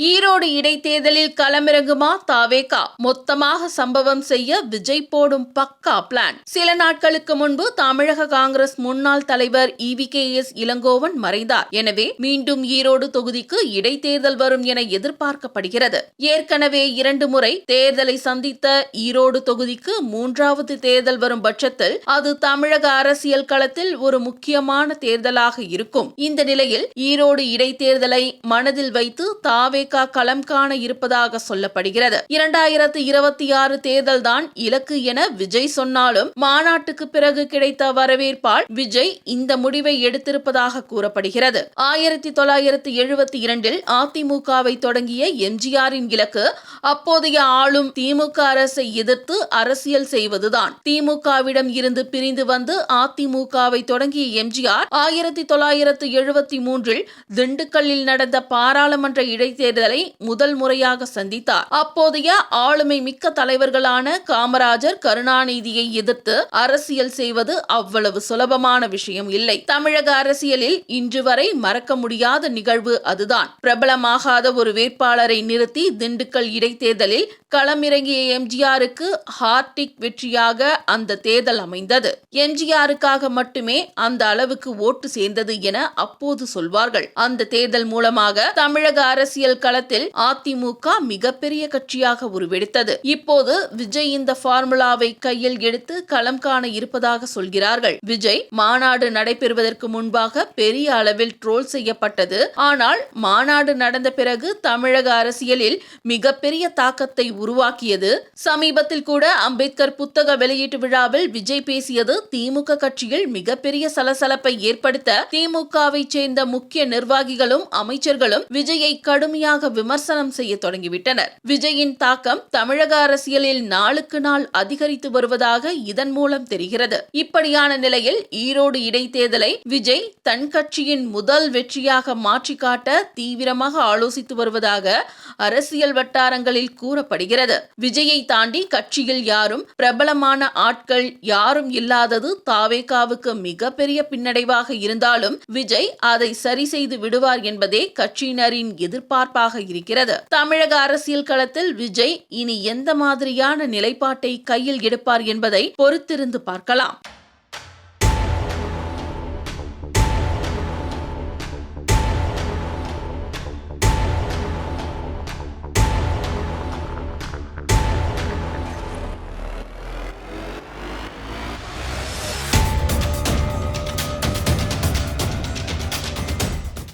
ஈரோடு இடைத்தேர்தலில் களமிறங்குமா தாவேகா? மொத்தமாக சம்பவம் செய்ய விஜய் போடும் பக்கா பிளான் சில நாட்களுக்கு முன்பு தமிழக காங்கிரஸ் முன்னாள் தலைவர் இவி கே. எஸ். இளங்கோவன் மறைந்தார். எனவே மீண்டும் ஈரோடு தொகுதிக்கு இடைத்தேர்தல் வரும் என எதிர்பார்க்கப்படுகிறது. ஏற்கனவே இரண்டு முறை தேர்தலை சந்தித்த ஈரோடு தொகுதிக்கு மூன்றாவது தேர்தல் வரும் பட்சத்தில் அது தமிழக அரசியல் களத்தில் ஒரு முக்கியமான தேர்தலாக இருக்கும். இந்த நிலையில் ஈரோடு இடைத்தேர்தலை மனதில் வைத்து தாவே தாவேகா களம் காண இருப்பதாக சொல்லப்படுகிறது. இரண்டாயிரத்து இருபத்தி ஆறு தேர்தல் தான் இலக்கு என விஜய் சொன்னாலும் மாநாட்டுக்கு பிறகு கிடைத்த வரவேற்பால் விஜய் இந்த முடிவை எடுத்திருப்பதாக கூறப்படுகிறது. ஆயிரத்தி தொள்ளாயிரத்து எழுபத்தி இரண்டில் அதிமுகவை தொடங்கிய எம்ஜிஆரின் இலக்கு அப்போதைய ஆளும் திமுக அரசை எதிர்த்து அரசியல் செய்வதுதான். திமுகவிடம் இருந்து பிரிந்து வந்து அதிமுகவை தொடங்கிய எம்ஜிஆர் ஆயிரத்தி தொள்ளாயிரத்து எழுபத்தி மூன்றில் திண்டுக்கல்லில் நடந்த பாராளுமன்ற இடைத்தேர்தல் தேர்தலை முதல் முறையாக சந்தித்தார். அப்போதைய ஆளுமை மிக்க தலைவர்களான காமராஜர் கருணாநிதியை எதிர்த்து அரசியல் செய்வது அவ்வளவு சுலபமான விஷயம் இல்லை. தமிழக அரசியலில் இன்று வரை மறக்க முடியாத நிகழ்வு அதுதான். பிரபலமாகாத ஒரு வேட்பாளரை நிறுத்தி திண்டுக்கல் இடைத்தேர்தலில் களமிறங்கிய எம்ஜிஆருக்கு ஹார்டிக் வெற்றியாக அந்த தேர்தல் அமைந்தது. எம்ஜிஆருக்காக மட்டுமே அந்த அளவுக்கு ஓட்டு சேர்ந்தது என அப்போது சொல்வார்கள். அந்த தேர்தல் மூலமாக தமிழக அரசியல் களத்தில் அதிமுக மிகப்பெரிய கட்சியாக உருவெடுத்தது. இப்போது விஜய் இந்த பார்முலாவை கையில் எடுத்து களம் காண இருப்பதாக சொல்கிறார்கள். விஜய் மாநாடு நடைபெறுவதற்கு முன்பாக பெரிய அளவில் ட்ரோல் செய்யப்பட்டது. ஆனால் மாநாடு நடந்த பிறகு தமிழக அரசியலில் மிகப்பெரிய தாக்கத்தை உருவாக்கியது. சமீபத்தில் கூட அம்பேத்கர் புத்தக வெளியீட்டு விழாவில் விஜய் பேசியது திமுக கட்சியில் மிகப்பெரிய சலசலப்பை ஏற்படுத்த திமுகவை சேர்ந்த முக்கிய நிர்வாகிகளும் அமைச்சர்களும் விஜயை கடுமையாக கடுமையாக விமர்சனம் செய்ய தொடங்கிவிட்டனர். விஜயின் தாக்கம் தமிழக அரசியலில் நாளுக்கு நாள் அதிகரித்து வருவதாக இதன் மூலம் தெரிகிறது. இப்படியான நிலையில் ஈரோடு இடைத்தேர்தலை விஜய் தன் கட்சியின் முதல் வெற்றியாக மாற்றி காட்ட தீவிரமாக ஆலோசித்து வருவதாக அரசியல் வட்டாரங்களில் கூறப்படுகிறது. விஜயை தாண்டி கட்சியில் யாரும் பிரபலமான ஆட்கள் யாரும் இல்லாதது தாவேகாவுக்கு மிகப்பெரிய பின்னடைவாக இருந்தாலும் விஜய் அதை சரி செய்து விடுவார் என்பதே கட்சியினரின் எதிர்பார்ப்பாக சிறப்பாக இருக்கிறது. தமிழக அரசியல் களத்தில் விஜய் இனி எந்த மாதிரியான நிலைப்பாட்டை கையில் எடுப்பார் என்பதை பொறுத்திருந்து பார்க்கலாம்.